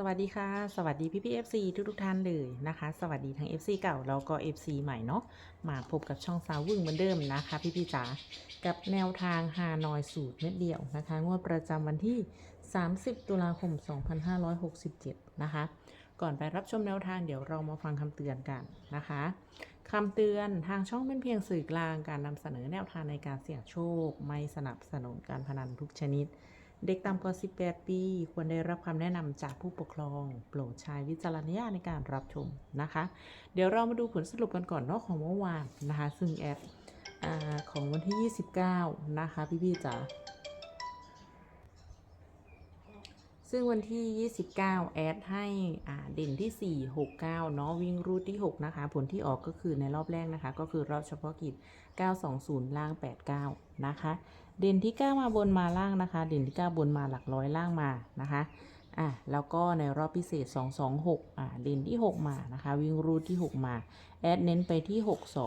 สวัสดีค่ะ สวัสดีพี่พี่ FC ทุกทุกท่านเลยนะคะ สวัสดีทั้ง FC เก่าแล้วก็ FC ใหม่เนาะมาพบกับช่องสาววึ่งเหมือนเดิมนะคะ พี่พี่จ๋ากับแนวทางฮานอยสูตรเม็ดเดียวนะคะ งวดประจำวันที่ 30 ตุลาคม 2567 นะคะ ก่อนไปรับชมแนวทางเดี๋ยวเรามาฟังคำเตือนกันนะคะคำเตือนทางช่องเป็นเพียงสื่อกลางการนำเสนอแนวทางในการเสี่ยงโชค ไม่สนับสนุนการพนันทุกชนิด เด็กต่ำกว่า 18 ปี ควรได้รับคำแนะนำจากผู้ปกครอง โปรดใช้วิจารณญาณในการรับชมนะคะ เดี๋ยวเรามาดูผลสรุปกันก่อนเนอกของเมื่อวานนะคะ ซึ่งแอดอของวันที่ 29 นะคะ พี่ๆจ๋า ซึ่งวันที่ 29 แอดให้เด่นที่ 4 6 9 เนาะวิ่งรูทที่ 6 นะคะ ผลที่ออกก็คือในรอบแรกนะคะ ก็คือรอบเฉพาะกิจ 920 ล่าง 89 นะคะ เด่นที่ 9 มาบนมาล่างนะคะ เด่นที่ 9 บนมาหลักร้อยล่างมานะคะอะแล้วก็ในรอบพิเศษ 226อะเด่นที่ 6 มานะคะ วิ่งรูทที่ 6 มา แอดเน้นไปที่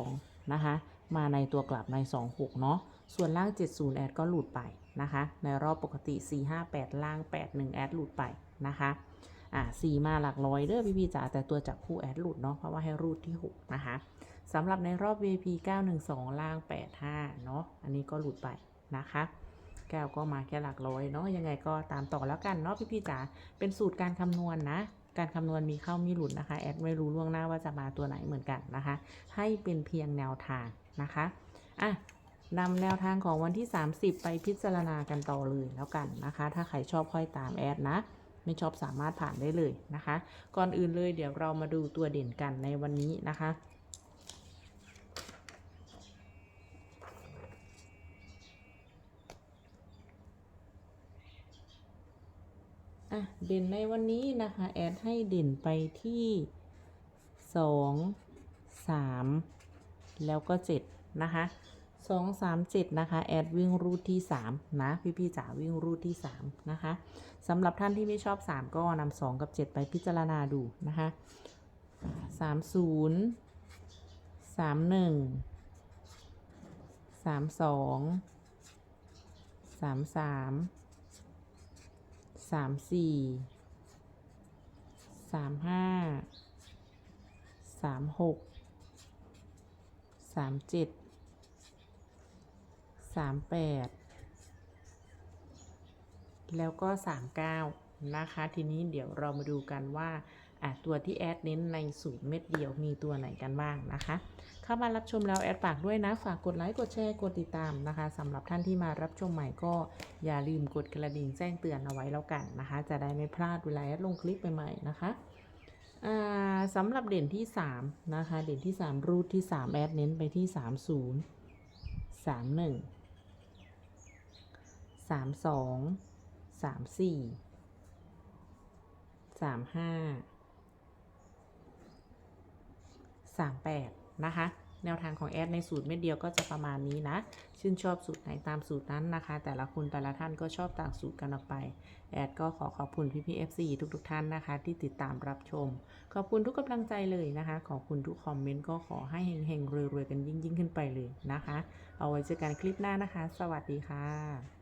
62 นะคะ มาในตัวกลับใน 26 เนาะ ส่วนล่าง 70 แอดก็หลุดไปนะคะ ในรอบปกติ 458 ล่าง 81 แอดหลุดไปนะคะ อะ4มาหลักร้อยเด้อพี่พี่จ๋าแต่ตัวจับคู่แอดหลุดเนาะ เพราะว่าให้รูดที่ 6 นะคะสำหรับในรอบ VP 912 ล่าง 85 เนาะ อันนี้ก็หลุดไปนะคะ แก้วก็มาแค่หลักร้อยเนาะยังไงก็ตามต่อแล้วกันเนาะพี่ๆจ๋าเป็นสูตรการคำนวณนะการคำนวณมีเข้ามีหลุดนะคะ แอดไม่รู้ล่วงหน้าว่าจะมาตัวไหนเหมือนกันนะคะ ให้เป็นเพียงแนวทางนะคะอะนำแนวทางของวันที่ 30 ไปพิจารณากันต่อเลยแล้วกันนะคะ ถ้าใครชอบค่อยตามแอดนะ ไม่ชอบสามารถผ่านได้เลยนะคะ ก่อนอื่นเลยเดี๋ยวเรามาดูตัวเด่นกันในวันนี้นะคะ อะเด่นในวันนี้นะคะ แอดให้เด่นไปที่สองสามแล้วก็เจ็ดนะคะสองสามเจ็ดนะคะ แอดวิ่งรูทที่สามนะ พี่ๆจ๋าวิ่งรูทที่สามนะคะสำหรับท่านที่ไม่ชอบสามก็นำสองกับเจ็ดไปพิจารณาดูนะคะสามศูนย์สามหนึ่งสามสองสามสาม สามสี่สามห้าสามหกสามเจ็ดสามแปดแล้วก็สามเก้านะคะ ทีนี้เดี๋ยวเรามาดูกันว่า อะตัวที่แอดเน้นในสูตรเม็ดเดียวมีตัวไหนกันบ้างนะคะ เข้ามารับชมแล้วแอดฝากด้วยนะ ฝากกดไลค์กดแชร์กดติดตามนะคะสำหรับท่านที่มารับชมใหม่ก็อย่าลืมกดกระดิ่งแจ้งเตือนเอาไว้แล้วกันนะคะ จะได้ไม่พลาดเวลาแอดลงคลิปใหม่ๆนะคะอ่าสำหรับเด่นที่ 3 นะคะ เด่นที่ 3 รูทที่ 3 แอดเน้นไปที่ 30 31 32 34 35 38 นะคะ แนวทางของแอดในสูตรเม็ดเดียวก็จะประมาณนี้นะ ชื่นชอบสูตรไหนตามสูตรนั้นนะคะ แต่ละคนแต่ละท่านก็ชอบต่างสูตรกันออกไป แอดก็ขอขอบคุณพี่พีเอฟซีทุกๆท่านนะคะ ที่ติดตามรับชม ขอบคุณทุกกำลังใจเลยนะคะ ขอบคุณทุกคอมเมนต์ก็ขอให้เฮงๆรวยๆกันยิ่งๆ ขึ้นไปเลยนะคะ เอาไว้เจอกันคลิปหน้านะคะ สวัสดีค่ะ